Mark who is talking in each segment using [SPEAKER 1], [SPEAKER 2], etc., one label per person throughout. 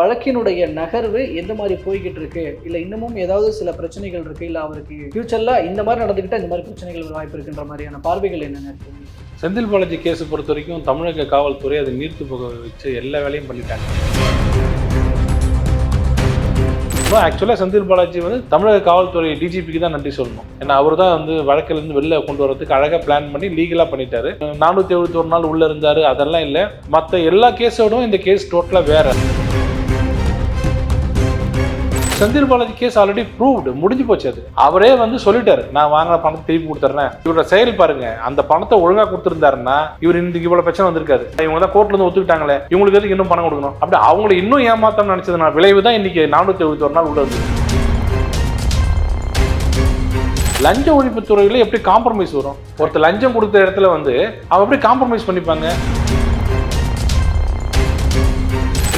[SPEAKER 1] வழக்கினுடைய நகர்வு எந்த மாதிரி போய்கிட்டு இருக்கு? இல்லை இன்னமும் ஏதாவது சில பிரச்சனைகள் இருக்கு? இல்லை அவருக்கு ஃபியூச்சர்ல இந்த மாதிரி நடந்துக்கிட்டால் இந்த மாதிரி பிரச்சனைகள் வாய்ப்பு இருக்குன்ற மாதிரியான பார்வைகள் என்னென்ன இருக்கு?
[SPEAKER 2] செந்தில் பாலாஜி கேஸை பொறுத்த வரைக்கும் தமிழக காவல்துறை அதை நீர்த்து போக வச்சு எல்லா வேலையும் பண்ணிட்டாங்க. ஆக்சுவலாக செந்தில் பாலாஜி வந்து தமிழக காவல்துறை டிஜிபிக்கு தான் நன்றி சொல்லணும். ஏன்னா அவர் தான் வந்து வழக்கிலிருந்து வெளில கொண்டு வரதுக்கு அழகாக பிளான் பண்ணி லீகலாக பண்ணிட்டாரு. நானூற்றி எழுபத்தி ஒரு நாள் உள்ளே இருந்தார் அதெல்லாம் இல்லை. மற்ற எல்லா கேஸோடும் இந்த கேஸ் டோட்டலாக வேற. Senthil Balaji case already proved முடிஞ்சு போச்சு அது. அவரே வந்து சொல்லிட்டாரு நான் வாங்கின பணத்தை திருப்பி கொடுத்துறேன். இவரோட செயல் பாருங்க. அந்த பணத்தை ஒழுங்கா கொடுத்துருந்தாருன்னா இவர் இன்னைக்கு இவ்வளவு பிரச்சனை வந்திருக்காரு. இவங்க தான் கோர்ட்ல இருந்து ஒத்துக்கிட்டாங்களே இவங்களுக்கு எதுக்கு இன்னும் பணம் கொடுக்கணும்? அப்படி அவங்களை இன்னும் ஏமாத்தம் நினைச்சதுனா விளைவு தான் இன்னைக்கு நானூத்தி எழுபத்தி ஒரு நாள் உள்ள லஞ்ச ஒழிப்பு துறையில எப்படி காம்ப்ரமைஸ் வரும்? ஒருத்தர் லஞ்சம் கொடுத்த இடத்துல வந்து அவன் எப்படி காம்ப்ரமைஸ் பண்ணிப்பாங்க?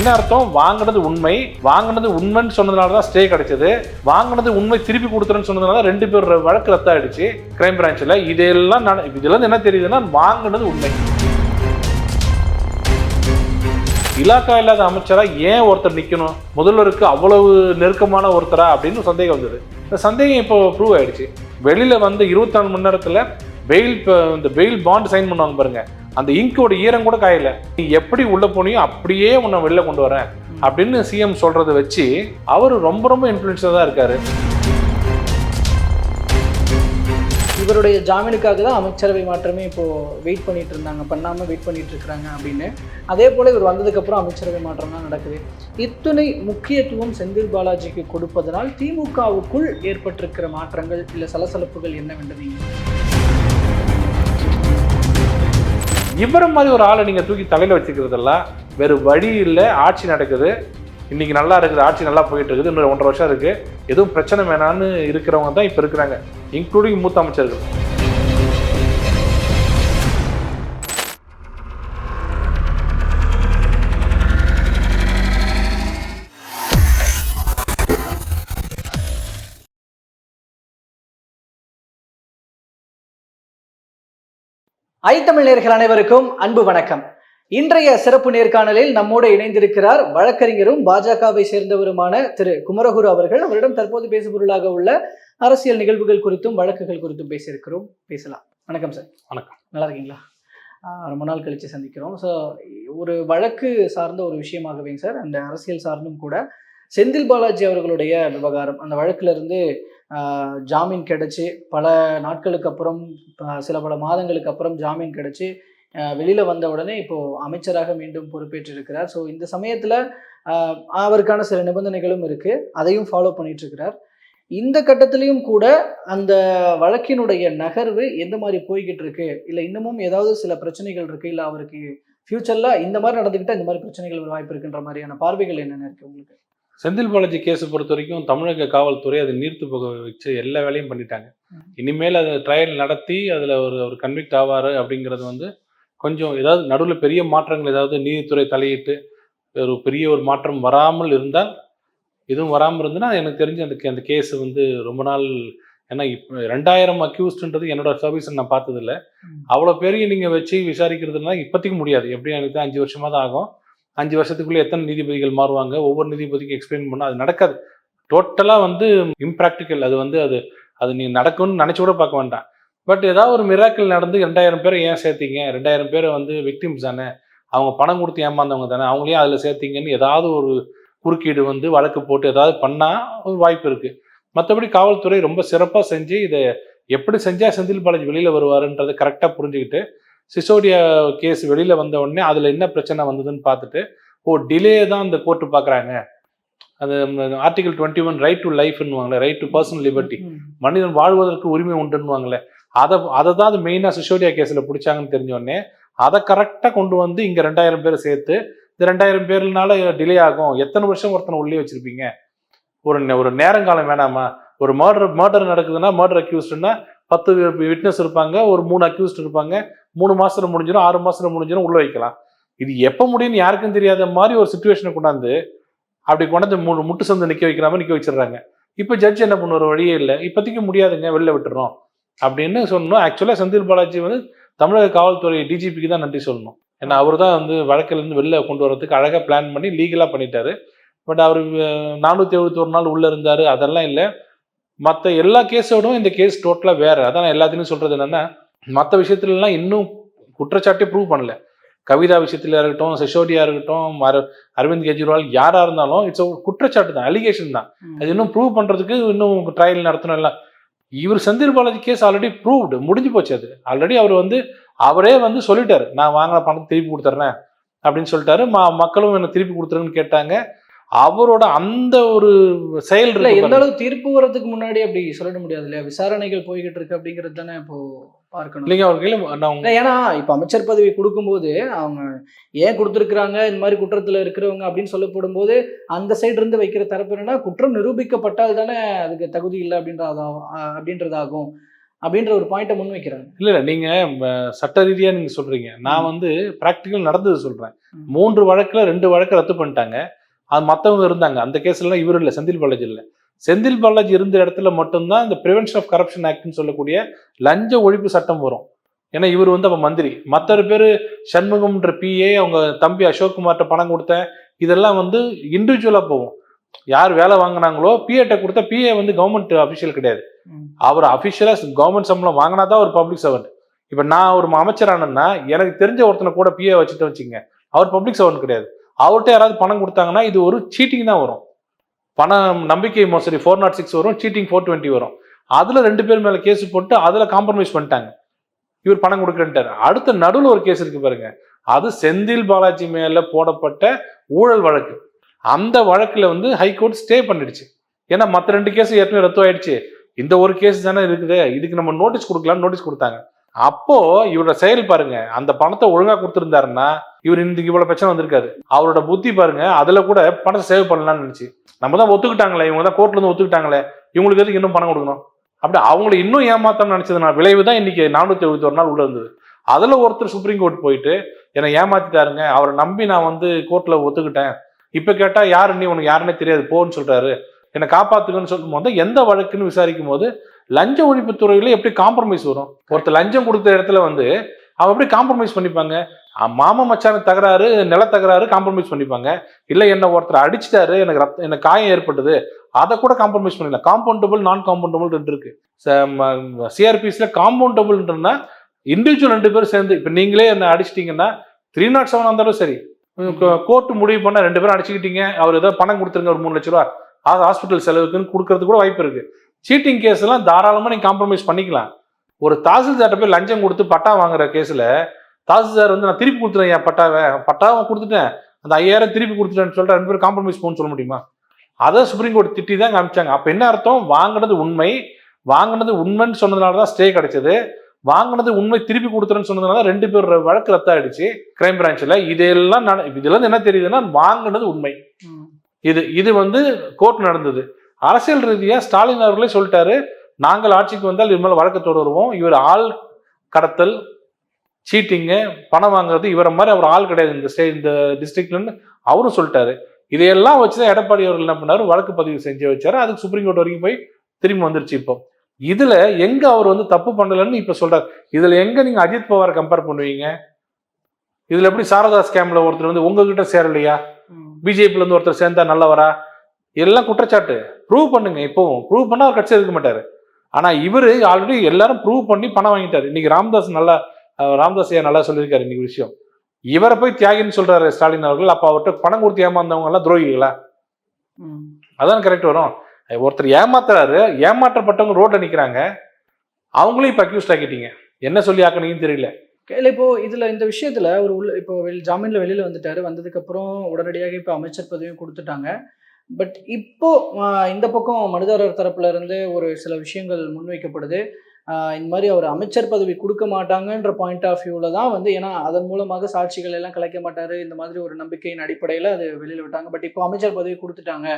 [SPEAKER 2] என்ன அர்த்தம்? வாங்கினது உண்மை. வாங்கினது உண்மைன்னு சொன்னதுனால தான் ஸ்டே கிடைச்சது. வாங்கினது உண்மை திருப்பி கொடுத்துருன்னு சொன்னதுனால ரெண்டு பேர் வழக்கு ரத்த ஆயிடுச்சு கிரைம் பிரான்ச்சில் இதெல்லாம் இதெல்லாம் இதுல இருந்து என்ன தெரியுதுன்னா வாங்கினது உண்மை. இலாக்கா இல்லாத அமைச்சராக ஏன் ஒருத்தர் நிற்கணும் முதல்வருக்கு அவ்வளவு நெருக்கமான ஒருத்தரா அப்படின்னு சந்தேகம் வந்தது. இந்த சந்தேகம் இப்போ ப்ரூவ் ஆயிடுச்சு. வெளியில் வந்து இருபத்தி நாலு மணி நேரத்தில் பெயில் இந்த பெயில் பாண்ட் சைன் பண்ணுவாங்க பாருங்கள் அந்த இங்கோட ஈரம் கூட காயல. நீ எப்படி உள்ள போனியோ அப்படியே உன்னை வெளில கொண்டு வரேன். அப்படின்னு சிஎம் சொல்றத வச்சு அவர் ரொம்ப ரொம்ப இன்ஃபுளுன்ஸா தான் இருக்காரு.
[SPEAKER 1] இவருடைய ஜாமீனுக்காக தான் அமைச்சரவை மாற்றமே இப்போ வெயிட் பண்ணிட்டு இருந்தாங்க. பண்ணாம வெயிட் பண்ணிட்டு இருக்கிறாங்க அப்படின்னு. அதே போல இவர் வந்ததுக்கு அப்புறம் அமைச்சரவை மாற்றம் தான் நடக்குது. இத்துணை முக்கியத்துவம் செந்தில் பாலாஜிக்கு கொடுப்பதனால் திமுகவுக்குள் ஏற்பட்டிருக்கிற மாற்றங்கள் இல்லை சலசலப்புகள் என்னவென்று நீங்கள்
[SPEAKER 2] இவரை மாதிரி ஒரு ஆளை நீங்கள் தூக்கி தலையில் வச்சுக்கிறதெல்லாம் வேறு வழி இல்லை. ஆட்சி நடக்குது. இன்னைக்கு நல்லா இருக்குது. ஆட்சி நல்லா போயிட்டு இருக்குது. இன்னொரு ஒன்றரை வருஷம் இருக்குது எதுவும் பிரச்சனை வேணான்னு இருக்கிறவங்க தான் இப்போ இருக்கிறாங்க. இன்க்ளூடிங் மூத்த அமைச்சர்கள்.
[SPEAKER 1] ஐ தமிழ் நேர்கள் அனைவருக்கும் அன்பு வணக்கம். இன்றைய சிறப்பு நேர்காணலில் நம்மோடு இணைந்திருக்கிறார் வழக்கறிஞரும் பாஜகவை சேர்ந்தவருமான திரு குமரகுரு அவர்கள். அவரிடம் தற்போது பேசுபொருளாக உள்ள அரசியல் நிகழ்வுகள் குறித்தும் வழக்குகள் குறித்தும் பேசியிருக்கிறோம். பேசலாம். வணக்கம் சார்.
[SPEAKER 2] வணக்கம்.
[SPEAKER 1] நல்லா இருக்கீங்களா? ரொம்ப நாள் கழிச்சு சந்திக்கிறோம். ஸோ ஒரு வழக்கு சார்ந்த ஒரு விஷயமாகவே சார் அந்த அரசியல் சார்ந்தும் கூட செந்தில் பாலாஜி அவர்களுடைய விவகாரம் அந்த வழக்குல இருந்து ஆஹ் ஜாமீன் கிடைச்சி பல நாட்களுக்கு அப்புறம் சில பல மாதங்களுக்கு அப்புறம் ஜாமீன் கிடைச்சி வெளியில் வந்த உடனே இப்போது அமைச்சராக மீண்டும் பொறுப்பேற்றிருக்கிறார். ஸோ இந்த சமயத்தில் அவருக்கான சில நிபந்தனைகளும் இருக்குது அதையும் ஃபாலோ பண்ணிகிட்ருக்கிறார் இந்த கட்டத்திலையும் கூட அந்த வழக்கினுடைய நகர்வு எந்த மாதிரி போய்கிட்டு இருக்கு இல்லை இன்னமும் ஏதாவது சில பிரச்சனைகள் இருக்கு? இல்லை அவருக்கு ஃப்யூச்சரில் இந்த மாதிரி நடந்துக்கிட்டால் இந்த மாதிரி பிரச்சனைகள் வாய்ப்பு இருக்குன்ற மாதிரியான பார்வைகள் என்னென்ன இருக்குது உங்களுக்கு?
[SPEAKER 2] செந்தில் பாலாஜி கேஸை பொறுத்த வரைக்கும் தமிழக காவல்துறை அதை நீர்த்து போக வச்சு எல்லா வேலையும் பண்ணிட்டாங்க. இனிமேல் அது ட்ரையல் நடத்தி அதில் ஒரு ஒரு கன்விக்ட் ஆவார் அப்படிங்கிறது வந்து கொஞ்சம் ஏதாவது நடுவில் பெரிய மாற்றங்கள் ஏதாவது நீதித்துறை தலையிட்டு ஒரு பெரிய ஒரு மாற்றம் வராமல் இருந்தால் எதுவும் வராமல் இருந்ததுன்னா எனக்கு தெரிஞ்சு அந்த அந்த கேஸ் வந்து ரொம்ப நாள் ஏன்னா இப்போ ரெண்டாயிரம் அக்யூஸ்டுன்றது என்னோட சர்வீஸ் நான் பார்த்ததில்ல. அவ்வளோ பேரையும் நீங்கள் வச்சு விசாரிக்கிறதுனா இப்போதைக்கு முடியாது எப்படியும் எனக்கு அஞ்சு வருஷமாக தான் ஆகும் அஞ்சு வருஷத்துக்குள்ளே எத்தனை நீதிபதிகள் மாறுவாங்க? ஒவ்வொரு நீதிபதிக்கும் எக்ஸ்பிளைன் பண்ணால் அது நடக்காது. டோட்டலாக வந்து இம்ப்ராக்டிக்கல் அது வந்து அது அது நீ நடக்கும்னு நினச்சி கூட பார்க்க வேண்டாம் பட் ஏதாவது ஒரு மிராக்கள் நடந்து ரெண்டாயிரம் பேரை ஏன் சேர்த்தீங்க? ரெண்டாயிரம் பேரை வந்து விக்டிம்ஸ் தானே? அவங்க பணம் கொடுத்து ஏமாந்தவங்க தானே? அவங்களையும் அதில் சேர்த்தீங்கன்னு ஏதாவது ஒரு குறுக்கீடு வந்து வழக்கு போட்டு ஏதாவது பண்ணால் ஒரு வாய்ப்பு இருக்குது மற்றபடி காவல்துறை ரொம்ப சிறப்பாக செஞ்சு இதை எப்படி செஞ்சால் செந்தில் பாலாஜி வெளியில் வருவாருன்றதை கரெக்டாக புரிஞ்சுக்கிட்டு சிசோடியா கேஸ் வெளியில் வந்த உடனே அதில் என்ன பிரச்சனை வந்ததுன்னு பார்த்துட்டு ஓ டிலே தான் அந்த கோர்ட்டு பார்க்குறாங்க. அது article twenty one right to லைஃப்னுவாங்களே right to personal liberty. மனிதன் வாழ்வதற்கு உரிமை உண்டுன்னுவாங்களே. அதை அதை தான் அது மெயினாக சிசோடியா கேஸில் பிடிச்சாங்கன்னு தெரிஞ்ச உடனே அதை கரெக்டாக கொண்டு வந்து இங்கே ரெண்டாயிரம் பேரை சேர்த்து இந்த ரெண்டாயிரம் பேர்னால டிலே ஆகும். எத்தனை வருஷம் ஒருத்தனை உள்ளே வச்சிருப்பீங்க? ஒரு ஒரு நேரங்காலம் வேணாமா? ஒரு மர்டர் மர்டர் நடக்குதுன்னா மர்டர் அக்யூஸ்டுன்னா பத்து விட்னஸ் இருப்பாங்க ஒரு மூணு அக்யூஸ்ட் இருப்பாங்க மூணு மாசத்துல முடிஞ்சிடும் ஆறு மாசத்துல முடிஞ்சிடும் உள்ள வைக்கலாம். இது எப்போ முடியும்னு யாருக்கும் தெரியாத மாதிரி ஒரு சுச்சுவேஷனை கொண்டாந்து அப்படி கொண்டாந்து மூணு முட்டு சந்து நிற்க வைக்கிற மாதிரி நிற்க வச்சிடுறாங்க. இப்போ ஜட்ஜ் என்ன பண்ணுவார்? வழியே இல்லை. இப்போதைக்கு முடியாதுங்க வெளில விட்டுறோம். அப்படின்னு சொல்லணும். ஆக்சுவலாக செந்தில் பாலாஜி வந்து தமிழக காவல்துறை டிஜிபிக்கு தான் நன்றி சொல்லணும். ஏன்னா அவர் தான் வந்து வழக்கிலேருந்து வெளில கொண்டு வரதுக்கு அழகாக பிளான் பண்ணி லீகலாக பண்ணிட்டாரு. பட் அவர் நானூற்றி எழுபத்தொரு நாள் உள்ளே இருந்தார். அதெல்லாம் இல்லை. மற்ற எல்லா கேஸோடும் இந்த கேஸ் டோட்டலாக வேறு. அதான் நான் எல்லாத்தையும் சொல்கிறது என்னென்னா மற்ற விஷயத்துலலாம் இன்னும் குற்றச்சாட்டே ப்ரூவ் பண்ணல. கவிதா விஷயத்துல இருக்கட்டும் சிசோடியா இருக்கட்டும் அர- அரவிந்த் கெஜ்ரிவால் யாரா இருந்தாலும் இட்ஸ் குற்றச்சாட்டு தான் அலிகேஷன் தான். அது இன்னும் ப்ரூவ் பண்றதுக்கு இன்னும் ட்ரையல் நடத்தணும் எல்லாம். இவர் Senthil Balaji case already proved முடிஞ்சு போச்சு அது. ஆல்ரெடி அவர் வந்து அவரே வந்து சொல்லிட்டாரு நான் வாங்கின பணத்தை திருப்பி கொடுத்துட்றேன் அப்படின்னு சொல்லிட்டாரு. ம- மக்களும் எனக்கு திருப்பி கொடுத்துருன்னு கேட்டாங்க. அவரோட அந்த ஒரு செயல்
[SPEAKER 1] இல்ல எந்த
[SPEAKER 2] பாருங்க.
[SPEAKER 1] அளவு தீர்ப்பு வர்றதுக்கு முன்னாடி அப்படி சொல்லிட முடியாது இல்லையா? விசாரணைகள் போய்கிட்டு இருக்கு அப்படிங்கிறது தானே இப்போ பார்க்கணும்.
[SPEAKER 2] இல்லைங்க அவர் கையில
[SPEAKER 1] ஏன்னா இப்ப அமைச்சர் பதவி கொடுக்கும்போது அவங்க ஏன் கொடுத்துருக்காங்க இந்த மாதிரி குற்றத்துல இருக்கிறவங்க அப்படின்னு சொல்லப்படும் போது அந்த சைடு இருந்து வைக்கிற தரப்பு என்னன்னா குற்றம் நிரூபிக்கப்பட்டால் தானே அதுக்கு தகுதி இல்லை அப்படின்றதா அப்படின்றதாகும் அப்படின்ற ஒரு பாயிண்ட்டை முன் வைக்கிறாங்க
[SPEAKER 2] இல்ல இல்ல நீங்க ம, சட்ட ரீதியா நீங்க சொல்றீங்க. நான் வந்து பிராக்டிக்கல் நடந்தது சொல்றேன்.
[SPEAKER 1] ம்.
[SPEAKER 2] மூன்று வழக்குல ரெண்டு வழக்கு ரத்து பண்ணிட்டாங்க. அது மத்தவங்க இருந்தாங்க. அந்த கேஸ்ல இவர் இல்ல செந்தில் பாலாஜி இல்ல. செந்தில் பாலாஜி இருந்த இடத்துல மட்டும்தான் இந்த பிரிவென்ஷன் ஆஃப் கரப்ஷன் ஆக்ட்னு சொல்லக்கூடிய லஞ்ச ஒழிப்பு சட்டம் வரும். ஏன்னா இவர் வந்து அப்ப மந்திரி. மற்ற பேர் சண்முகம்ன்ற பிஏ அவங்க தம்பி அசோக் குமார்ட்ட பணம் கொடுத்தேன். இதெல்லாம் வந்து இண்டிவிஜுவலா போகும். யார் வேலை வாங்கினாங்களோ பிஏட்ட கொடுத்தா பிஏ வந்து கவர்மெண்ட் அஃபிஷியல் கிடையாது. அவர் அஃபிஷியலாக கவர்மெண்ட் சம்பளம் வாங்கினா தான் ஒரு பப்ளிக் சர்வெண்ட் இப்போ நான் ஒரு அமைச்சரானேன்னா எனக்கு தெரிஞ்ச ஒருத்தனை கூட பிஏ வச்சுட்டு வச்சுங்க அவர் பப்ளிக் சர்வெண்ட் கிடையாது. அவர்கிட்ட யாராவது பணம் கொடுத்தாங்கன்னா இது ஒரு சீட்டிங் தான் வரும். பணம் நம்பிக்கை மோசடி ஃபோர் நாட் சிக்ஸ் வரும் சீட்டிங் ஃபோர் டுவெண்ட்டி வரும். அதில் ரெண்டு பேர் மேலே கேஸ் போட்டு அதில் காம்ப்ரமைஸ் பண்ணிட்டாங்க. இவர் பணம் கொடுக்குறேன்ட்டார். அடுத்த நடுவில் ஒரு கேஸ் இருக்கு பாருங்க. அது செந்தில் பாலாஜி மேலே போடப்பட்ட ஊழல் வழக்கு. அந்த வழக்கில் வந்து ஹைகோர்ட் ஸ்டே பண்ணிடுச்சு. ஏன்னா மற்ற ரெண்டு கேஸ் ஏற்கனவே ரத்து ஆயிடுச்சு. இந்த ஒரு கேஸ் தானே இருக்குது. இதுக்கு நம்ம நோட்டீஸ் கொடுக்கலாம்னு நோட்டீஸ் கொடுத்தாங்க. அப்போ இவரோட செயல் பாருங்க. அந்த பணத்தை ஒழுங்கா கொடுத்துருந்தாருன்னா இவர் இன்னைக்கு இவ்வளவு பிரச்சனை வந்திருக்காரு. அவரோட புத்தி பாருங்க. அதுல கூட பணத்தை சேவ் பண்ணலாம்னு நினைச்சு. நம்ம தான் ஒத்துக்கிட்டாங்களே இவங்க தான் கோர்ட்ல இருந்து ஒத்துக்கிட்டாங்களே இவங்களுக்கு எதுக்கு இன்னும் பணம் கொடுக்கணும்? அப்படி அவங்களை இன்னும் ஏமாத்தம் நினைச்சதுனா விளைவு தான் இன்னைக்கு நானூத்தி எழுபத்தி ஒரு நாள் உள்ள இருந்தது. அதுல ஒருத்தர் சுப்ரீம் கோர்ட் போயிட்டு என்னை ஏமாத்திட்டாருங்க அவரை நம்பி நான் வந்து கோர்ட்ல ஒத்துக்கிட்டேன். இப்ப கேட்டா யாரு நீ உனக்கு யாருன்னே தெரியாது போன்னு சொல்றாரு. என்னை காப்பாத்துக்கன்னு சொல்லும் போது எந்த வழக்குன்னு விசாரிக்கும் போது லஞ்ச ஒழிப்பு துறையில எப்படி காம்ப்ரமைஸ் வரும்? ஒருத்தர் லஞ்சம் கொடுத்த இடத்துல வந்து அவன் எப்படி காம்ப்ரமைஸ் பண்ணிப்பாங்க? மாமா மச்சான தகராறு நில தகராறு காம்ப்ரமைஸ் பண்ணிப்பாங்க. இல்லை என்ன ஒருத்தர் அடிச்சிட்டாரு எனக்கு ரத்த எனக்கு காயம் ஏற்பட்டது அதை கூட காம்ப்ரமைஸ் பண்ணிடலாம் காம்பவுண்டபுள் நான் காம்பவுண்டபுள் ரெண்டு இருக்கு. சிஆர்பிஎஸ்ல காம்பவுண்டபுள்ன்றனா இண்டிவிஜுவல் ரெண்டு பேரும் சேர்ந்து இப்போ நீங்களே என்ன அடிச்சிட்டிங்கன்னா த்ரீ நாட் செவன் இருந்தாலும் சரி. கோர்ட்டு முடிவு பண்ண ரெண்டு பேரும் அடிச்சுக்கிட்டீங்க அவர் ஏதோ பணம் கொடுத்துருங்க ஒரு மூணு லட்ச ரூபா. அது ஹாஸ்பிட்டல் செலவுக்குன்னு கொடுக்கறது கூட வாய்ப்பு இருக்கு. சீட்டிங் கேஸ் எல்லாம் தாராளமாக நீங்கள் காம்ப்ரமைஸ் பண்ணிக்கலாம். ஒரு தாசில்தார்ட்ட போய் லஞ்சம் கொடுத்து பட்டா வாங்குற கேஸ்ல தாசில்தார் வந்து நான் திருப்பி கொடுத்துறேன் என் பட்டாவை. பட்டாவை கொடுத்துட்டேன். அந்த ஐயாயிரம் திருப்பி கொடுத்துட்டேன்னு சொல்லிட்டு ரெண்டு பேரும் காம்ப்ரமைஸ் போன்னு சொல்ல முடியுமா? அதை சுப்ரீம் கோர்ட் திட்டி தான் காமிச்சாங்க. அப்ப என்ன அர்த்தம்? வாங்கினது உண்மை. வாங்கினது உண்மைன்னு சொன்னதுனால தான் ஸ்டே கிடைச்சது. வாங்கினது உண்மை திருப்பி கொடுத்துறேன்னு சொன்னதுனால தான் ரெண்டு பேர் வழக்கு ரத்தாயிடுச்சு கிரைம் பிரான்ச்ல இதெல்லாம் நட- இதுல இருந்து என்ன தெரியுதுன்னா வாங்கினது உண்மை. இது இது வந்து கோர்ட் நடந்தது. அரசியல் ரீதியா ஸ்டாலின் அவர்களே சொல்லிட்டாரு நாங்கள் ஆட்சிக்கு வந்தால் இது மேல வழக்கு தொடருவோம் இவர் ஆள் கடத்தல் சீட்டிங்கு பணம் வாங்குறது இவரை மாதிரி அவர் ஆள் கிடையாது. இந்த ஸ்டே இந்த டிஸ்ட்ரிக்ட்லன்னு அவரும் சொல்லிட்டாரு. இதையெல்லாம் வச்சுதான் எடப்பாடி அவர்கள் என்ன பண்ணாரு? வழக்கு பதிவு செஞ்சு வச்சாரு. அதுக்கு சுப்ரீம் கோர்ட் வரைக்கும் போய் திரும்பி வந்துருச்சு இப்போ. இதுல எங்க அவர் வந்து தப்பு பண்ணலன்னு இப்ப சொல்றாரு. இதுல எங்க நீங்க அஜித் பவாரை கம்பேர் பண்ணுவீங்க? இதுல எப்படி சாரதா ஸ்கேம்ல ஒருத்தர் வந்து உங்ககிட்ட சேரலையா. பிஜேபில இருந்து ஒருத்தர் சேர்ந்தா நல்லவரா? எல்லாம் குற்றச்சாட்டு. ப்ரூவ் பண்ணுங்க இப்போவும். ப்ரூவ் பண்ணா அவர் கட்சி இருக்க மாட்டாரு. ஆனா இவரு ஆல்ரெடி எல்லாரும் ப்ரூவ் பண்ணி பணம் வாங்கிட்டாரு. இன்னைக்கு ராம்தாஸ் நல்லா ராம்தாஸ் ஐயா நல்லா சொல்லியிருக்காரு இன்னைக்கு விஷயம். இவரை போய் தியாகின்னு சொல்றாரு ஸ்டாலின் அவர்கள். அப்ப அவர்கிட்ட பணம் கொடுத்து ஏமாந்தவங்க எல்லாம் துரோகிகளா. அதான் கரெக்ட் வரும். ஒருத்தர் ஏமாத்துறாரு ஏமாற்றப்பட்டவங்க ரோட்ல நிக்கிறாங்க. அவங்களையும் இப்ப அக்யூஸ்ட் ஆக்கிட்டீங்க. என்ன சொல்லி ஆக்கணுங்கன்னு தெரியல.
[SPEAKER 1] இல்ல இப்போ இதுல இந்த விஷயத்துல ஒரு உள்ள இப்போ வெளி ஜாமீன்ல வெளியில வந்துட்டாரு. வந்ததுக்கு அப்புறம் உடனடியாக இப்போ அமைச்சர் பதவியும் கொடுத்துட்டாங்க. பட் இப்போ இந்த பக்கம் மனுதாரர் தரப்புல இருந்து ஒரு சில விஷயங்கள் முன்வைக்கப்படுது. இந்த மாதிரி அவர் அமைச்சர் பதவி கொடுக்க மாட்டாங்கன்ற பாயிண்ட் ஆஃப் வியூவில் தான் வந்து ஏன்னா அதன் மூலமாக சாட்சிகள் எல்லாம் கலைக்க மாட்டார். இந்த மாதிரி ஒரு நம்பிக்கையின் அடிப்படையில் அது வெளியில் விட்டாங்க. பட் இப்போ அமைச்சர் பதவி கொடுத்துட்டாங்க.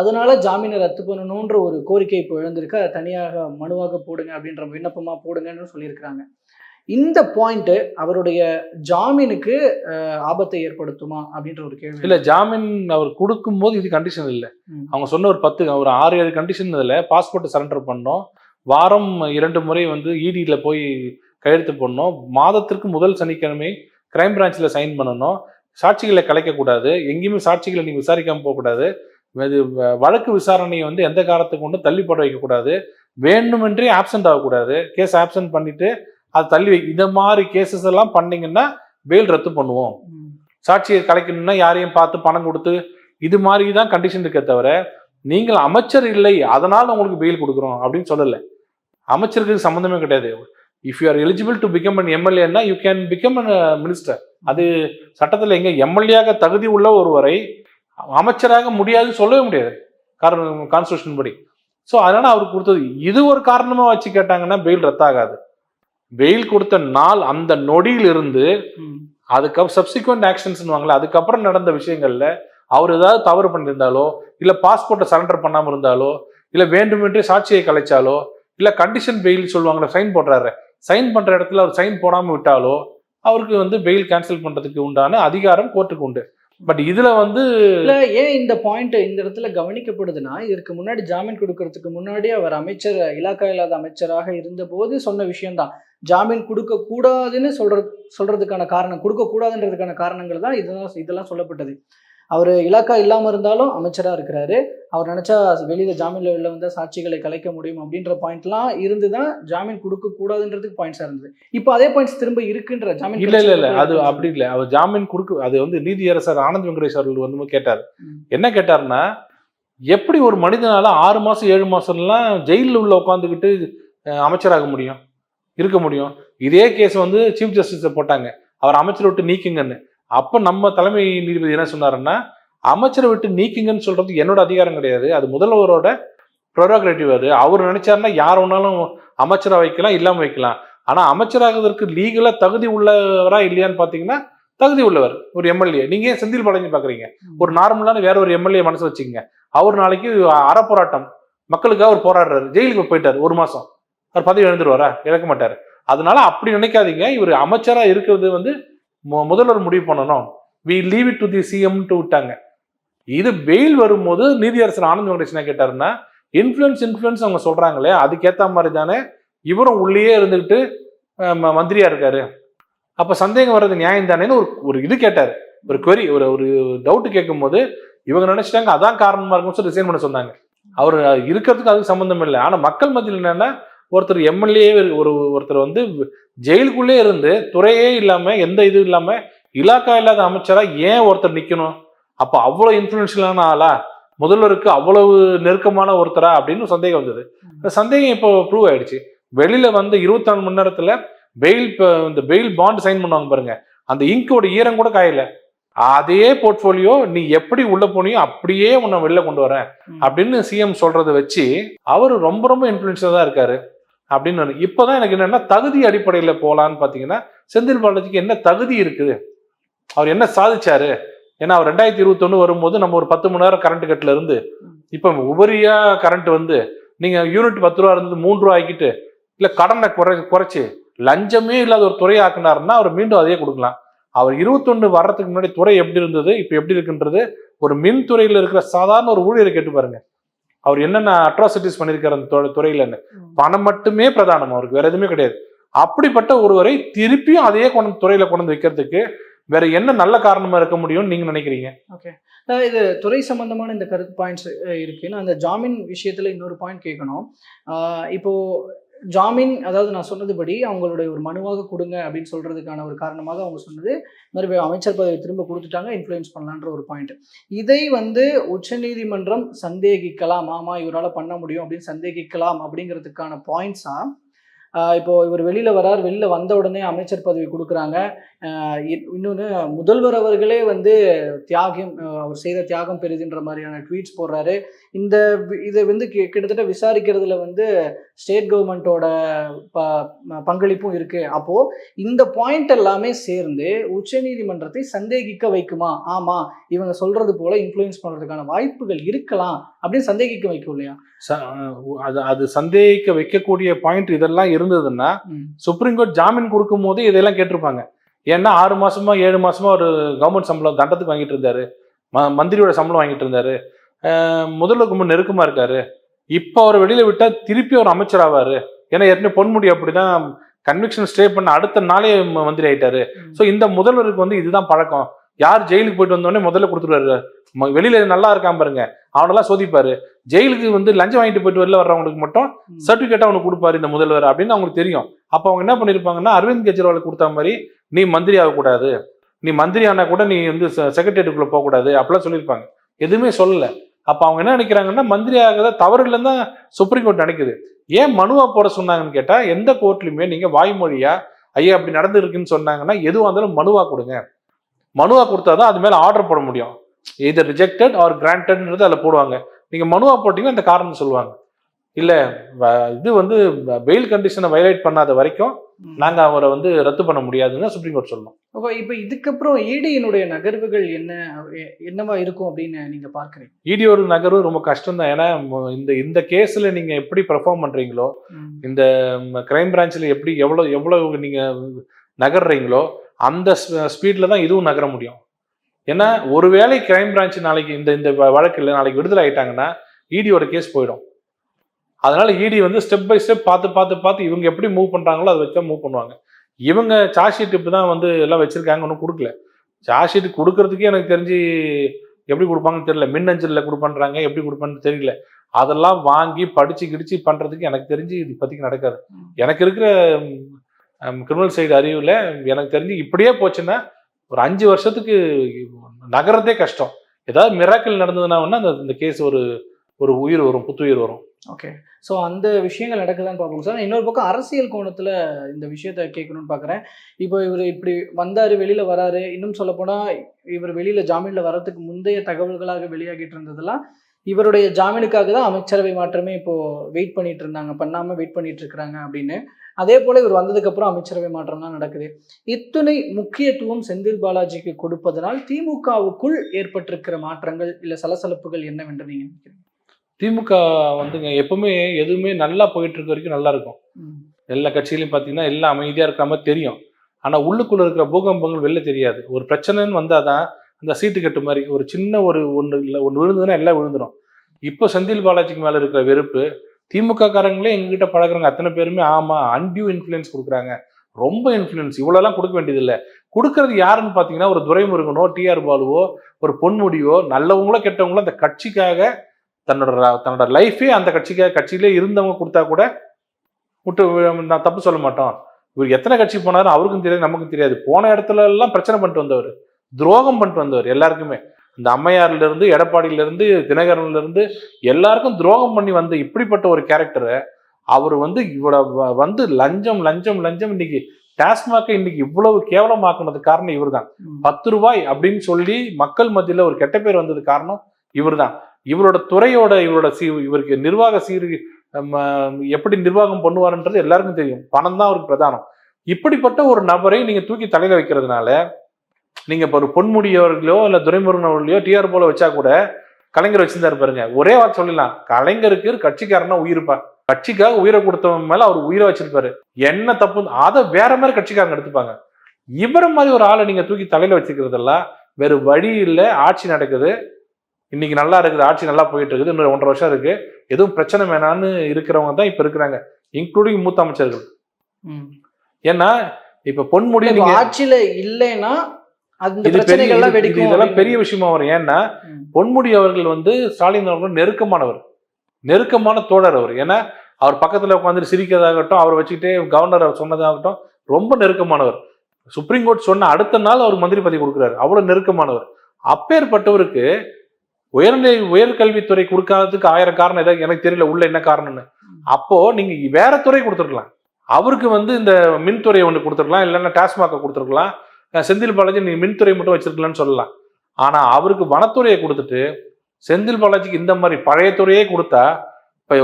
[SPEAKER 1] அதனால ஜாமீனை ரத்து பண்ணணுன்ற ஒரு கோரிக்கை இப்போ எழுந்திருக்கு. அதை தனியாக மனுவாக போடுங்க அப்படின்ற விண்ணப்பமாக போடுங்கன்னு சொல்லியிருக்கிறாங்க. இந்த பாயிண்ட் அவருடைய ஜாமீனுக்கு ஆபத்தை ஏற்படுத்துமா அப்படின்ற ஒரு கேள்வி
[SPEAKER 2] இல்ல ஜாமீன் அவர் கொடுக்கும்போது இது கண்டிஷன் இல்ல. அவங்க சொன்ன ஒரு பத்து ஒரு ஆறு ஏழு கண்டிஷன் இதுல பாஸ்போர்ட் சரண்டர் பண்ணோம். வாரம் இரண்டு முறை வந்து இடியில போய் கையெழுத்து போடணும். மாதத்திற்கு முதல் சனிக்கிழமை கிரைம் பிரான்ச்ல சைன் பண்ணணும். சாட்சிகளை கலைக்கக்கூடாது எங்கேயுமே சாட்சிகளை நீங்க விசாரிக்காம போகக்கூடாது இது வழக்கு விசாரணையை வந்து எந்த காரணத்துக்கு கொண்டு தள்ளி போட வைக்கக்கூடாது. வேண்டுமென்றே ஆப்சென்ட் ஆகக்கூடாது. கேஸ் ஆப்சென்ட் பண்ணிட்டு அது தள்ளி வை இந்த மாதிரி கேசஸ் எல்லாம் பண்ணீங்கன்னா பெயில் ரத்து பண்ணுவோம். சாட்சியை கலைக்கணும்னா யாரையும் பார்த்து பணம் கொடுத்து இது மாதிரி தான் கண்டிஷன் இருக்கே தவிர நீங்கள் அமைச்சர் இல்லை அதனால உங்களுக்கு பெயில் கொடுக்குறோம் அப்படின்னு சொல்லலை. அமைச்சருக்கு சம்மந்தமே கிடையாது. If you are eligible to become an எம்எல்ஏன்னா you can become an minister அது சட்டத்தில் எங்க எம்எல்ஏயாக தகுதி உள்ள ஒருவரை அமைச்சராக முடியாதுன்னு சொல்லவே முடியாது. காரணம் கான்ஸ்டியூஷன் படி. ஸோ அதனால அவருக்கு கொடுத்தது. இது ஒரு காரணமா வச்சு கேட்டாங்கன்னா பெயில் ரத்தாகாது. பெயில் கொடுத்த நாள் அந்த நொடியிலிருந்து. அதுக்கப்புறம் சப்சிக்வெண்ட் ஆக்ஷன்ஸ்னுவாங்களே அதுக்கப்புறம் நடந்த விஷயங்கள்ல அவர் ஏதாவது தவறு பண்ணியிருந்தாலோ இல்ல பாஸ்போர்ட்டை சரண்டர் பண்ணாம இருந்தாலோ இல்ல வேண்டுமென்றே சாட்சியை கலைச்சாலோ இல்ல கண்டிஷன் பெயில் சொல்லுவாங்களே சைன் போடுறாரு. சைன் பண்ற இடத்துல அவர் சைன் போடாம விட்டாலோ அவருக்கு வந்து பெயில் கேன்சல் பண்றதுக்கு உண்டான அதிகாரம் கோர்ட்டுக்கு உண்டு. பட் இதுல வந்து
[SPEAKER 1] ஏன் இந்த பாயிண்ட் இந்த இடத்துல கவனிக்கப்படுதுன்னா இதற்கு முன்னாடி ஜாமீன் கொடுக்கறதுக்கு முன்னாடி அவர் அமைச்சர் இலாக்கா இல்லாத அமைச்சராக இருந்தபோது சொன்ன விஷயம்தான். ஜாமீன் கொடுக்க கூடாதுன்னு சொல்றது சொல்றதுக்கான காரணம் கொடுக்க கூடாதுன்றதுக்கான காரணங்கள் தான் இதெல்லாம் இதெல்லாம் சொல்லப்பட்டது. அவர் இலாக்கா இல்லாம இருந்தாலும் அமைச்சரா இருக்கிறாரு. அவர் நினைச்சா வெளியில ஜாமீன்ல வெளில வந்தா சாட்சிகளை கலைக்க முடியும் அப்படின்ற பாயிண்ட்லாம் இருந்து தான் ஜாமீன் கொடுக்க கூடாதுன்றதுக்கு பாயிண்ட்ஸா இருந்தது. இப்போ அதே பாயிண்ட்ஸ் திரும்ப இருக்குன்ற ஜாமீன்
[SPEAKER 2] இல்ல இல்ல இல்ல. அது அப்படி இல்ல. அவர் ஜாமீன் கொடுக்க அது வந்து நீதியரசர் ஆனந்த் வெங்கடேஷ் அவர்கள் வந்து கேட்டார். என்ன கேட்டாருன்னா எப்படி ஒரு மனிதனால ஆறு மாசம் ஏழு மாசம்லாம் ஜெயிலில் உள்ள உட்காந்துக்கிட்டு அமைச்சராக முடியும்? இருக்க முடியும். இதே கேஸ் வந்து சீஃப் ஜஸ்டிஸ் போட்டாங்க. அவர் அமைச்சரை விட்டு நீக்குங்கன்னு. அப்ப நம்ம தலைமை நீதிபதி என்ன சொன்னாருன்னா அமைச்சரை விட்டு நீக்குங்கன்னு சொல்றது என்னோட அதிகாரம் கிடையாது. அது முதல்வரோட ப்ரொரோக்ரேட்டிவ் அது. அவர் நினைச்சாருன்னா யார் வேணாலும் அமைச்சரா வைக்கலாம் இல்லாம வைக்கலாம். ஆனா அமைச்சராகுவதற்கு லீகலா தகுதி உள்ளவரா இல்லையான்னு பாத்தீங்கன்னா தகுதி உள்ளவர். ஒரு எம்எல்ஏ நீங்க ஏன் செந்தில் பாலாஜி பாக்குறீங்க? ஒரு நார்மலான வேற ஒரு எம்எல்ஏ மனசு வச்சுக்கங்க. அவர் நாளைக்கு அறப்போராட்டம். மக்களுக்காக அவர் போராடுறாரு. ஜெயிலுக்கு போயிட்டாரு ஒரு மாசம். அவர் பதவி எழுந்துருவாரா இழக்க மாட்டார். அதனால அப்படி நினைக்காதீங்க. இவர் அமைச்சராக இருக்கிறது வந்து முதல்வர் முடிவு பண்ணணும். We leave it to the சிஎம்ட்டு விட்டாங்க. இது வெயில் வரும்போது நீதியரசர் ஆனந்த் வெங்கடேஷன் கேட்டாருன்னா இன்ஃப்ளூயன்ஸ் இன்ஃப்ளூயன்ஸ் அவங்க சொல்றாங்களே அதுக்கேற்ற மாதிரி தானே இவரும் உள்ளேயே இருந்துகிட்டு மந்திரியா இருக்காரு. அப்ப சந்தேகம் வர்றது நியாயம் தானேன்னு ஒரு ஒரு இது கேட்டார். ஒரு கொரி ஒரு ஒரு டவுட் கேட்கும்போது இவங்க நினைச்சிட்டாங்க அதான் காரணமா இருக்கும்னு சொல்லி ரிசைன் பண்ண சொன்னாங்க. அவர் இருக்கிறதுக்கு அதுக்கு சம்மந்தம் இல்லை. ஆனா மக்கள் மத்தியில் என்னன்னா ஒருத்தர் எம்எல்ஏ ஒரு ஒருத்தர் வந்து ஜெயிலுக்குள்ளே இருந்து துறையே இல்லாம எந்த இது இல்லாம இலாக்கா இல்லாத அமைச்சரா ஏன் ஒருத்தர் நிக்கணும்? அப்ப அவ்வளவு இன்ஃபுளுன்ஷியலான ஆளா? முதல்வருக்கு அவ்வளவு நெருக்கமான ஒருத்தரா? அப்படின்னு சந்தேகம் வந்தது. இந்த சந்தேகம் இப்போ ப்ரூவ் ஆயிடுச்சு. வெளியில வந்து இருபத்தி நாலு மணி நேரத்துல பெயில் இந்த பெயில் பாண்ட் சைன் பண்ணுவாங்க பாருங்க. அந்த இங்கோட ஈரம் கூட காயல. அதே போர்ட்ஃபோலியோ நீ எப்படி உள்ள போனியோ அப்படியே உன்னை வெளில கொண்டு வரேன். அப்படின்னு சிஎம் சொல்றதை வச்சு அவர் ரொம்ப ரொம்ப இன்ஃபுளுன்ஸா தான் இருக்காரு. அப்படின்னு இப்போதான் எனக்கு என்னன்னா தகுதி அடிப்படையில் போகலான்னு பார்த்தீங்கன்னா செந்தில் பாலாஜிக்கு என்ன தகுதி இருக்குது? அவர் என்ன சாதிச்சாரு? ஏன்னா அவர் ரெண்டாயிரத்தி இருபத்தொன்னு வரும்போது நம்ம ஒரு பத்து மணி நேரம் கரண்ட் கட்டில இருந்து இப்போ உபரியா கரண்ட் வந்து நீங்க யூனிட் பத்து ரூபா இருந்து மூன்று ரூபா ஆக்கிட்டு இல்லை கடனை குறை குறைச்சி லஞ்சமே இல்லாத ஒரு துறையை ஆக்குனாருன்னா அவர் மீண்டும் அதையே கொடுக்கலாம். அவர் இருபத்தொன்னு வர்றதுக்கு முன்னாடி துறை எப்படி இருந்தது இப்போ எப்படி இருக்குன்றது ஒரு மின்துறையில் இருக்கிற சாதாரண ஒரு ஊழியரை கேட்டு பாருங்க. அவர் என்னென்ன அட்ராசிட்டிஸ் பண்ணியிருக்காரு அந்த துறை- துறையிலன்னு. பணம் மட்டுமே பிரதானம் அவருக்கு வேற எதுவுமே கிடையாது. அப்படிப்பட்ட ஒருவரை திருப்பியும் அதே கொண்டு துறையில கொண்டு வந்து வைக்கிறதுக்கு வேற என்ன நல்ல காரணமா இருக்க முடியும்னு நீங்க நினைக்கிறீங்க?
[SPEAKER 1] அஹ் இது துறை சம்பந்தமான இந்த கருத்து பாயிண்ட்ஸ் இருக்கு. நான் அந்த ஜாமீன் விஷயத்துல இன்னொரு பாயிண்ட் கேட்கணும் இப்போ ஜாமீன் அதாவது நான் சொன்னதுபடி அவங்களுடைய ஒரு மனுவாக கொடுங்க அப்படின்னு சொல்றதுக்கான ஒரு காரணமாக அவங்க சொன்னது. மறுபடியும் மாதிரி அமைச்சர் பதவி திரும்ப கொடுத்துட்டாங்க இன்ஃப்ளூயன்ஸ் பண்ணலான்ற ஒரு பாயிண்ட் இதை வந்து உச்சநீதிமன்றம் சந்தேகிக்கலாம். ஆமா இவரால் பண்ண முடியும் அப்படின்னு சந்தேகிக்கலாம் அப்படிங்கிறதுக்கான பாயிண்ட்ஸா இப்போ இவர் வெளியில வரார் வெளியில வந்த உடனே அமைச்சர் பதவி கொடுக்குறாங்க. ஆஹ் இ- இன்னொன்னு முதல்வர் அவர்களே வந்து தியாகம் அவர் செய்த தியாகம் பெரிதுன்ற மாதிரியான ட்வீட்ஸ் போடுறாரு. இந்த இதை வந்து கிட்டத்தட்ட விசாரிக்கிறதுல வந்து ஸ்டேட் கவர்மெண்ட்டோட ப பங்களிப்பும் இருக்கு. அப்போ இந்த பாயிண்ட் எல்லாமே சேர்ந்து உச்சநீதிமன்றத்தை சந்தேகிக்க வைக்குமா? ஆமா இவங்க சொல்றது போல இன்ஃப்ளூயன்ஸ் பண்றதுக்கான வாய்ப்புகள் இருக்கலாம் அப்படின்னு சந்தேகிக்க வைக்கும் இல்லையா?
[SPEAKER 2] அது அது சந்தேகிக்க வைக்கக்கூடிய பாயிண்ட் இதெல்லாம் இருந்ததுன்னா சுப்ரீம் கோர்ட் ஜாமீன் கொடுக்கும் போது இதெல்லாம் கேட்டிருப்பாங்க. ஏன்னா ஆறு மாசமா ஏழு மாசமா ஒரு கவர்மெண்ட் சம்பளம் தண்டத்துக்கு வாங்கிட்டு இருந்தாரு. ம- மந்திரியோட சம்பளம் வாங்கிட்டு இருந்தாரு. முதல்வருக்கு ரொம்ப நெருக்கமா இருக்காரு. இப்போ அவர் வெளியில விட்டா திருப்பி ஒரு அமைச்சர் ஆவாரு. ஏன்னா ஏற்கனவே பொன்முடி அப்படிதான் கன்விக்ஷன் ஸ்டே பண்ண அடுத்த நாளே மந்திரி ஆயிட்டாரு. ஸோ இந்த முதல்வருக்கு வந்து இதுதான் பழக்கம். யார் ஜெயிலுக்கு போயிட்டு வந்தோடனே முதல்ல கொடுத்துருவாரு. ம- வெளியில நல்லா இருக்கான் பாருங்க. அவனெல்லாம் சோதிப்பாரு. ஜெயிலுக்கு வந்து லஞ்சம் வாங்கிட்டு போயிட்டு வெளில வர்றவங்களுக்கு மட்டும். சர்டிபிகேட் அவனுக்கு கொடுப்பாரு இந்த முதல்வர் அப்படின்னு அவங்களுக்கு தெரியும். அப்ப அவங்க என்ன பண்ணிருப்பாங்கன்னா அரவிந்த் கெஜ்ரிவால் கொடுத்த மாதிரி நீ மந்திரி ஆகக்கூடாது. நீ மந்திரி ஆனால் கூட நீ வந்து செக்ரட்டரியேட்டுக்குள்ள போகக்கூடாது. அப்படிலாம் சொல்லியிருப்பாங்க. எதுவுமே சொல்லலை. அப்போ அவங்க என்ன நினைக்கிறாங்கன்னா மந்திரி ஆகிறத தவறு இல்லைன்னு தான் சுப்ரீம் கோர்ட் நினைக்குது. ஏன் மனுவாக போட சொன்னாங்கன்னு கேட்டால் எந்த கோர்ட்லையுமே நீங்கள் வாய்மொழியா ஐயா அப்படி நடந்துருக்குன்னு சொன்னாங்கன்னா எதுவாக இருந்தாலும் மனுவாக கொடுங்க. மனுவா கொடுத்தாதான் அது மேலே ஆர்டர் போட முடியும். இது ரிஜெக்டட் ஆர் கிராண்டட்ன்றது அதில் போடுவாங்க. நீங்கள் மனுவாக போட்டிங்கன்னா இந்த காரணம் சொல்லுவாங்க. இல்ல இது வந்து பெயில் கண்டிஷனை வயலேட் பண்ணாத வரைக்கும்
[SPEAKER 1] ம்.
[SPEAKER 2] நாங்க அவரை வந்து ரத்து பண்ண முடியாதுன்னு சுப்ரீம் கோர்ட் சொல்லணும்
[SPEAKER 1] அப்போ இப்போ இதுக்கப்புறம் ஈடியினுடைய நகர்வுகள் என்ன என்னவா இருக்கும் அப்படின்னு நீங்க பார்க்குறீங்க?
[SPEAKER 2] இடியோட நகரும் ரொம்ப கஷ்டம் தான் ஏன்னா இந்த இந்த கேஸ்ல நீங்க எப்படி பெர்ஃபார்ம் பண்றீங்களோ இந்த கிரைம் பிரான்ச்ல எப்படி எவ்வளவு எவ்வளவு நீங்க நகர்றீங்களோ அந்த ஸ்பீட்ல தான் இதுவும் நகர முடியும். ஏன்னா ஒருவேளை கிரைம் பிரான்ச் நாளைக்கு இந்த இந்த வழக்குல நாளைக்கு விடுதலை ஆயிட்டாங்கன்னா இடியோட கேஸ் போயிடும். அதனால இடி வந்து ஸ்டெப் பை ஸ்டெப் பார்த்து பார்த்து பார்த்து இவங்க எப்படி மூவ் பண்றாங்களோ அதை வச்சு மூவ் பண்ணுவாங்க. இவங்க சார்ஜ் ஷீட் இப்போ தான் வந்து எல்லாம் வச்சிருக்காங்க ஒன்றும் கொடுக்கல. சார்ஜ் ஷீட் கொடுக்கறதுக்கே எனக்கு தெரிஞ்சு எப்படி கொடுப்பாங்கன்னு தெரியல. மின்னஞ்சல்ல கொடுப்பான்றாங்க எப்படி கொடுப்பான்னு தெரியல. அதெல்லாம் வாங்கி படிச்சு கிடிச்சு பண்றதுக்கு எனக்கு தெரிஞ்சு இது இப்போதைக்கு நடக்காது. எனக்கு இருக்கிற கிரிமினல் சைடு அறிவுல எனக்கு தெரிஞ்சு இப்படியே போச்சுன்னா ஒரு அஞ்சு வருஷத்துக்கு நகரதே கஷ்டம். ஏதாவது மிராக்கிள் நடந்ததுன்னா அந்த இந்த கேஸ் ஒரு ஒரு உயிர் வரும் புத்துயிர் வரும்.
[SPEAKER 1] ஓகே ஸோ அந்த விஷயங்கள் நடக்குதான்னு பார்ப்போம் சார் இன்னொரு பக்கம் அரசியல் கோணத்தில் இந்த விஷயத்த கேட்கணும்னு பார்க்குறேன். இப்போ இவர் இப்படி வந்தார் வெளியில் வராரு. இன்னும் சொல்லப்போனால் இவர் வெளியில் ஜாமீனில் வர்றதுக்கு முந்தைய தகவல்களாக வெளியாகிட்டு இருந்ததெல்லாம் இவருடைய ஜாமீனுக்காக தான் அமைச்சரவை மாற்றமே இப்போது வெயிட் பண்ணிட்டு இருந்தாங்க. பண்ணாமல் வெயிட் பண்ணிட்டு இருக்கிறாங்க அப்படின்னு. அதே போல் இவர் வந்ததுக்கப்புறம் அமைச்சரவை மாற்றம்லாம் நடக்குது. இத்துணை முக்கியத்துவம் செந்தில் பாலாஜிக்கு கொடுப்பதனால் திமுகவுக்குள் ஏற்பட்டிருக்கிற மாற்றங்கள் இல்லை சலசலப்புகள் என்னவென்று நீங்கள் நினைக்கிறீங்க?
[SPEAKER 2] திமுக வந்துங்க எப்பவுமே எதுவுமே நல்லா போயிட்டு இருக்க வரைக்கும் நல்லா இருக்கும். எல்லா கட்சியிலையும் பார்த்தீங்கன்னா எல்லாம் அமைதியாக இருக்கிற மாதிரி தெரியும். ஆனால் உள்ளுக்குள்ள இருக்கிற பூகம்பங்கள் வெளில தெரியாது. ஒரு பிரச்சனைன்னு வந்தாதான் அந்த சீட்டு கட்டு மாதிரி ஒரு சின்ன ஒரு ஒன்று இல்லை ஒன்று விழுந்ததுன்னா எல்லாம் விழுந்துடும் இப்போ செந்தில் பாலாஜிக்கு மேலே இருக்கிற வெறுப்பு திமுக காரங்களே எங்ககிட்ட பழகுறவங்க அத்தனை பேருமே ஆமா அன்டியூ இன்ஃப்ளூயன்ஸ் கொடுக்குறாங்க. ரொம்ப இன்ஃப்ளூயன்ஸ் இவ்வளோலாம் கொடுக்க வேண்டியதில்லை. கொடுக்கறது யாருன்னு பார்த்தீங்கன்னா ஒரு துரைமுருகனோ டிஆர் பாலுவோ ஒரு பொன்முடியோ நல்லவங்களோ கெட்டவங்களோ அந்த கட்சிக்காக தன்னோட தன்னோட லைஃபே அந்த கட்சிக்காக கட்சியிலே இருந்தவங்க கொடுத்தா கூட விட்டு நான் தப்பு சொல்ல மாட்டோம். இவர் எத்தனை கட்சி போனாலும் அவருக்கும் தெரியாது நமக்கும் தெரியாது. போன இடத்துல எல்லாம் பிரச்சனை பண்ணிட்டு வந்தவர். துரோகம் பண்ணிட்டு வந்தவர் எல்லாருக்குமே. இந்த அம்மையார்ல இருந்து எடப்பாடியில இருந்து தினகரன்ல இருந்து எல்லாருக்கும் துரோகம் பண்ணி வந்த இப்படிப்பட்ட ஒரு கேரக்டரை அவர் வந்து இவ்வளவு வ- வந்து லஞ்சம் லஞ்சம் லஞ்சம் இன்னைக்கு டாஸ்மாகை இன்னைக்கு இவ்வளவு கேவலமாக்குனதுக்கு காரணம் இவர்தான்.
[SPEAKER 1] ம்.
[SPEAKER 2] பத்து ரூபாய் அப்படின்னு சொல்லி மக்கள் மத்தியில ஒரு கெட்ட பேர் வந்தது காரணம் இவர்தான். இவரோட துறையோட இவரோட சீ இவருக்கு நிர்வாக சீர் எப்படி நிர்வாகம் பண்ணுவாருன்றது எல்லாருக்கும் தெரியும். பணம் தான் அவருக்கு பிரதானம். இப்படிப்பட்ட ஒரு நபரை நீங்க தூக்கி தலையில வைக்கிறதுனால நீங்க இப்போ ஒரு பொன்முடியவர்களோ இல்ல துரைமுருகன் அவர்களையோ டிஆர் போல வச்சா கூட கலைஞர் வச்சிருந்தாரு பாருங்க. ஒரே வார்த்தை சொல்லலாம் கலைஞருக்கு கட்சிக்காரனா உயிர்ப்பா கட்சிக்காக உயிரை கொடுத்தவன் மேல அவர் உயிரை வச்சிருப்பாரு. என்ன தப்பு? அதை வேற மாதிரி கட்சிக்காரங்க எடுத்துப்பாங்க. இவரை மாதிரி ஒரு ஆளை நீங்க தூக்கி தலையில வச்சுக்கிறதெல்லாம் வேறு வழி இல்லை. ஆட்சி நடக்குது. இன்னைக்கு நல்லா இருக்குது ஆட்சி நல்லா போயிட்டு இருக்குது இன்னும் ஒன்றரை வருஷம் இருக்கு. எதுவும் பிரச்சனை வேணான்னு இருக்கிறவங்க தான் இப்ப இருக்கிறாங்க இன்க்ளூடிங் மூத்த அமைச்சர்கள். ஏன்னா இப்ப பொன்முடி நீங்க
[SPEAKER 1] ஆட்சியில இல்லைன்னா
[SPEAKER 2] இதெல்லாம் பெரிய விஷயமா வரும். ஏன்னா. பொன்முடி அவர்கள் வந்து ஸ்டாலின் அவர்கள் நெருக்கமானவர். நெருக்கமான தோழர் அவர். ஏன்னா அவர் பக்கத்துல உட்காந்துட்டு சிரிக்கிறதாகட்டும் அவரை வச்சுக்கிட்டே கவர்னர் அவர் சொன்னதாகட்டும் ரொம்ப நெருக்கமானவர். சுப்ரீம் கோர்ட் சொன்ன அடுத்த நாள் அவர் மந்திரி பதவி கொடுக்குறாரு. அவ்வளவு நெருக்கமானவர். அப்பேற்பட்டவருக்கு உயர்நிலை உயர்கல்வித்துறை கொடுக்காததுக்கு ஆயிரம் காரணம் ஏதாவது எனக்கு தெரியல உள்ள என்ன காரணம்னு. அப்போ நீங்க வேற துறை கொடுத்துருக்கலாம். அவருக்கு வந்து இந்த மின்துறை ஒன்று கொடுத்துருக்கலாம் இல்லைன்னா டாஸ்மாக கொடுத்துருக்கலாம். செந்தில் பாலாஜி நீ மின்துறை மட்டும் வச்சிருக்கலாம்னு சொல்லலாம். ஆனா அவருக்கு வனத்துறையை கொடுத்துட்டு செந்தில் பாலாஜிக்கு இந்த மாதிரி பழைய துறையே கொடுத்தா இப்போ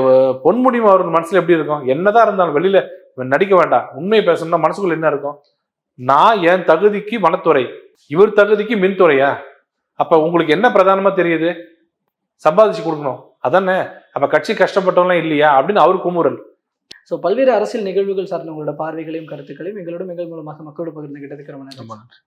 [SPEAKER 2] பொன்முடியும் அவருக்கு மனசுல எப்படி இருக்கும்? என்னதான் இருந்தாலும் வெளியில நடிக்க வேண்டாம். உண்மையை பேசணும்னா மனசுக்குள்ள என்ன இருக்கும்? நான் என் தகுதிக்கு வனத்துறை. இவர் தகுதிக்கு மின்துறையா அப்ப உங்களுக்கு என்ன பிரதானமா தெரியுது? சம்பாதிச்சு கொடுக்கணும். அதானே? அப்ப கட்சி கஷ்டப்பட்டவங்களாம் இல்லையா? அப்படின்னு அவரு குமுறல்.
[SPEAKER 1] ஸோ பல்வேறு அரசியல் நிகழ்வுகள் சார்ந்த உங்களோட பார்வைகளையும் கருத்துக்களையும் எங்களோட நிகழ்வு மூலமாக மக்களோடு பகிர்ந்து கிட்டதுக்கு ரொம்ப நன்றி.
[SPEAKER 2] ரொம்ப நன்றி.